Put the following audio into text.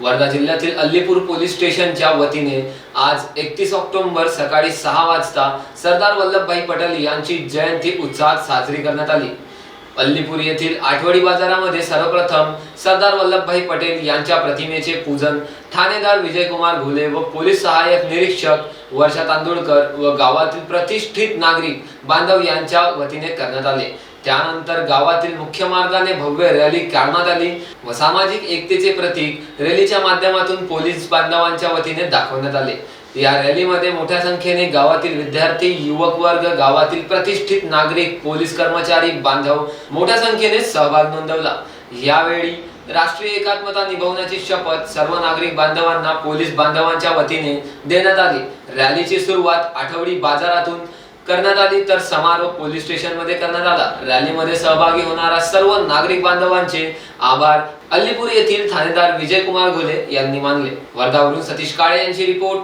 वर्धा जिल्ह्यातील अल्लीपूर पोलीस स्टेशनच्या वतीने आज एकतीस ऑक्टोबर सकाळी सहा वाजता सरदार वल्लभभाई पटेल यांची जयंती उत्साहात साजरी करण्यात आली. अल्लीपूर येथील आठवडी बाजारामध्ये सर्वप्रथम सरदार वल्लभभाई पटेल यांच्या प्रतिमेचे पूजन ठाणेदार विजयकुमार घुले व पोलीस सहाय्यक निरीक्षक वर्षा तांदुळकर व गावातील प्रतिष्ठित नागरिक बांधव यांच्या वतीने करण्यात आले. त्यानंतर गावातील मुख्य मार्गाने भव्य रॅली काढण्यात आली व सामाजिक एकतेचे प्रतीक रॅलीच्या माध्यमातून पोलीस बांधवांच्या वतीने दाखवण्यात आले. या रॅलीमध्ये मोठ्या संख्येने गावातील विद्यार्थी युवक वर्ग गावातील प्रतिष्ठित नागरिक पोलीस कर्मचारी बांधव मोठ्या संख्येने सहभाग नोंदवला. यावेळी राष्ट्रीय एकात्मता निभवण्याची शपथ सर्व नागरिक बांधवांना पोलीस बांधवांच्या वतीने देण्यात आली. रॅलीची सुरुवात आठवडी बाजारातून करण्यात आली तर समारोप पोलीस स्टेशनमध्ये करण्यात आला. रॅलीमध्ये सहभागी होणारा सर्व नागरिक बांधवांचे आभार. अल्लीपूर येथील ठाणेदार विजयकुमार घुले यांनी मानले. वर्धावरून सतीश काळे यांची रिपोर्ट